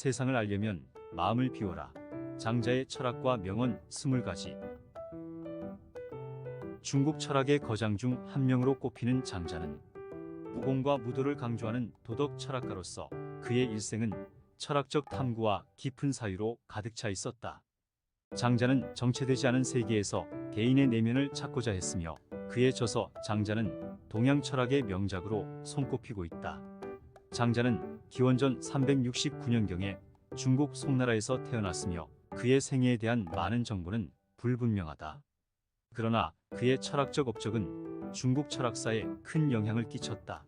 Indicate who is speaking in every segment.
Speaker 1: 세상을 알려면 마음을 비워라. 장자의 철학과 명언 스물 가지. 중국 철학의 거장 중 한 명으로 꼽히는 장자는 무공과 무도를 강조하는 도덕 철학가로서 그의 일생은 철학적 탐구와 깊은 사유로 가득 차 있었다. 장자는 정체되지 않은 세계에서 개인의 내면을 찾고자 했으며 그의 저서 장자는 동양 철학의 명작으로 손꼽히고 있다. 장자는 기원전 369년경에 중국 송나라에서 태어났으며 그의 생애에 대한 많은 정보는 불분명하다. 그러나 그의 철학적 업적은 중국 철학사에 큰 영향을 끼쳤다.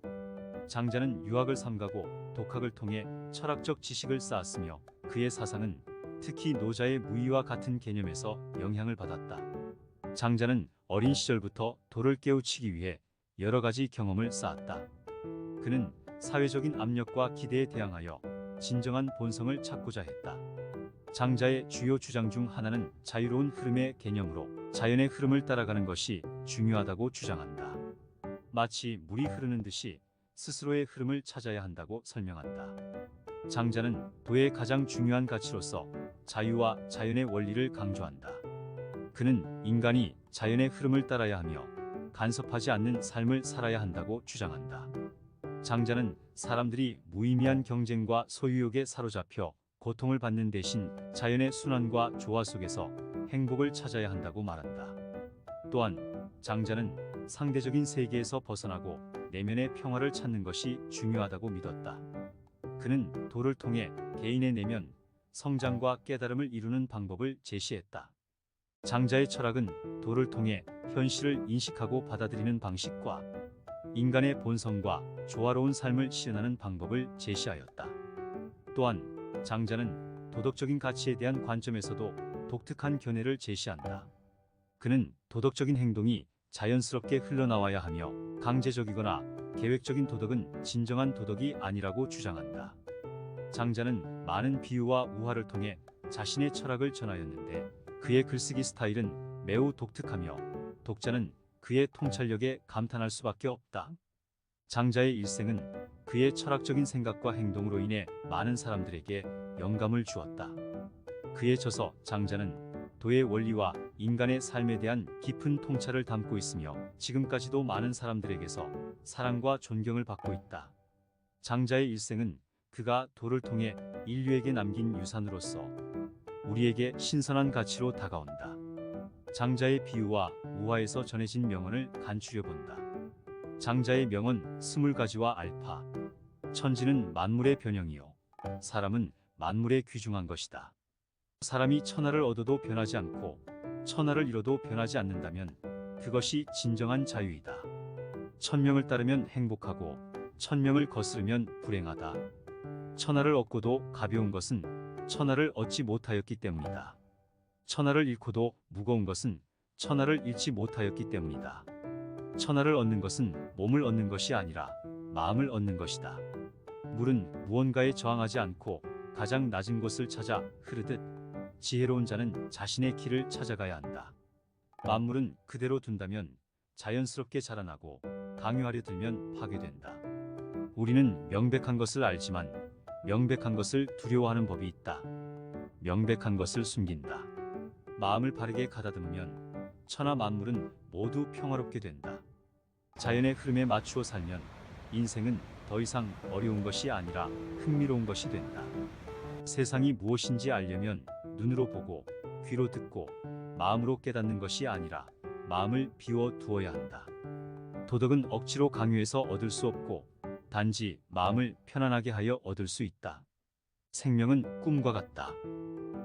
Speaker 1: 장자는 유학을 삼가고 독학을 통해 철학적 지식을 쌓았으며 그의 사상은 특히 노자의 무의와 같은 개념에서 영향을 받았다. 장자는 어린 시절부터 도를 깨우치기 위해 여러 가지 경험을 쌓았다. 그는 사회적인 압력과 기대에 대항하여 진정한 본성을 찾고자 했다. 장자의 주요 주장 중 하나는 자유로운 흐름의 개념으로 자연의 흐름을 따라가는 것이 중요하다고 주장한다. 마치 물이 흐르는 듯이 스스로의 흐름을 찾아야 한다고 설명한다. 장자는 도의 가장 중요한 가치로서 자유와 자연의 원리를 강조한다. 그는 인간이 자연의 흐름을 따라야 하며 간섭하지 않는 삶을 살아야 한다고 주장한다. 장자는 사람들이 무의미한 경쟁과 소유욕에 사로잡혀 고통을 받는 대신 자연의 순환과 조화 속에서 행복을 찾아야 한다고 말한다. 또한 장자는 상대적인 세계에서 벗어나고 내면의 평화를 찾는 것이 중요하다고 믿었다. 그는 도를 통해 개인의 내면, 성장과 깨달음을 이루는 방법을 제시했다. 장자의 철학은 도를 통해 현실을 인식하고 받아들이는 방식과 인간의 본성과 조화로운 삶을 실현하는 방법을 제시하였다. 또한 장자는 도덕적인 가치에 대한 관점에서도 독특한 견해를 제시한다. 그는 도덕적인 행동이 자연스럽게 흘러나와야 하며 강제적이거나 계획적인 도덕은 진정한 도덕이 아니라고 주장한다. 장자는 많은 비유와 우화를 통해 자신의 철학을 전하였는데 그의 글쓰기 스타일은 매우 독특하며 독자는 그의 통찰력에 감탄할 수밖에 없다. 장자의 일생은 그의 철학적인 생각과 행동으로 인해 많은 사람들에게 영감을 주었다. 그의 저서 장자는 도의 원리와 인간의 삶에 대한 깊은 통찰을 담고 있으며 지금까지도 많은 사람들에게서 사랑과 존경을 받고 있다. 장자의 일생은 그가 도를 통해 인류에게 남긴 유산으로서 우리에게 신선한 가치로 다가온다. 장자의 비유와 우화에서 전해진 명언을 간추려 본다. 장자의 명언 스물 가지와 알파. 천지는 만물의 변형이요. 사람은 만물에 귀중한 것이다. 사람이 천하를 얻어도 변하지 않고 천하를 잃어도 변하지 않는다면 그것이 진정한 자유이다. 천명을 따르면 행복하고 천명을 거스르면 불행하다. 천하를 얻고도 가벼운 것은 천하를 얻지 못하였기 때문이다. 천하를 잃고도 무거운 것은 천하를 잃지 못하였기 때문이다. 천하를 얻는 것은 몸을 얻는 것이 아니라 마음을 얻는 것이다. 물은 무언가에 저항하지 않고 가장 낮은 곳을 찾아 흐르듯 지혜로운 자는 자신의 길을 찾아가야 한다. 만물은 그대로 둔다면 자연스럽게 자라나고 강요하려 들면 파괴된다. 우리는 명백한 것을 알지만 명백한 것을 두려워하는 법이 있다. 명백한 것을 숨긴다. 마음을 바르게 가다듬으면 천하 만물은 모두 평화롭게 된다. 자연의 흐름에 맞추어 살면 인생은 더 이상 어려운 것이 아니라 흥미로운 것이 된다. 세상이 무엇인지 알려면 눈으로 보고 귀로 듣고 마음으로 깨닫는 것이 아니라 마음을 비워 두어야 한다. 도덕은 억지로 강요해서 얻을 수 없고 단지 마음을 편안하게 하여 얻을 수 있다. 생명은 꿈과 같다.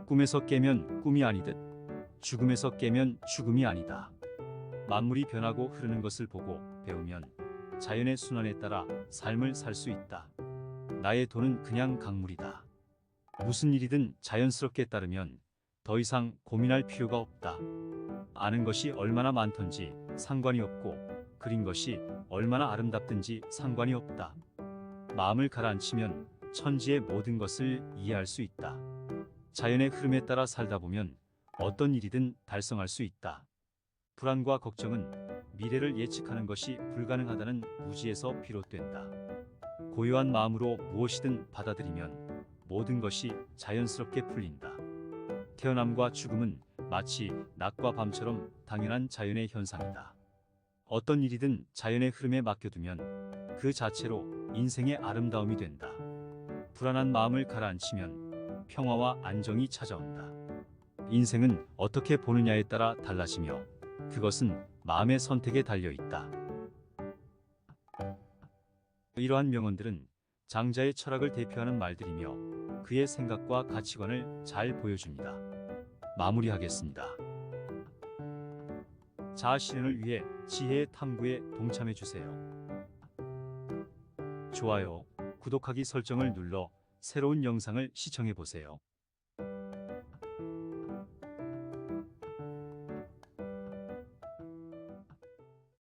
Speaker 1: 꿈에서 깨면 꿈이 아니듯 죽음에서 깨면 죽음이 아니다. 만물이 변하고 흐르는 것을 보고 배우면 자연의 순환에 따라 삶을 살 수 있다. 나의 돈은 그냥 강물이다. 무슨 일이든 자연스럽게 따르면 더 이상 고민할 필요가 없다. 아는 것이 얼마나 많던지 상관이 없고 그린 것이 얼마나 아름답든지 상관이 없다. 마음을 가라앉히면 천지의 모든 것을 이해할 수 있다. 자연의 흐름에 따라 살다 보면 어떤 일이든 달성할 수 있다. 불안과 걱정은 미래를 예측하는 것이 불가능하다는 무지에서 비롯된다. 고요한 마음으로 무엇이든 받아들이면 모든 것이 자연스럽게 풀린다. 태어남과 죽음은 마치 낮과 밤처럼 당연한 자연의 현상이다. 어떤 일이든 자연의 흐름에 맡겨두면 그 자체로 인생의 아름다움이 된다. 불안한 마음을 가라앉히면 평화와 안정이 찾아온다. 인생은 어떻게 보느냐에 따라 달라지며 그것은 마음의 선택에 달려 있다. 이러한 명언들은 장자의 철학을 대표하는 말들이며 그의 생각과 가치관을 잘 보여줍니다. 마무리하겠습니다. 자아 실현을 위해 지혜의 탐구에 동참해 주세요. 좋아요, 구독하기 설정을 눌러 새로운 영상을 시청해 보세요.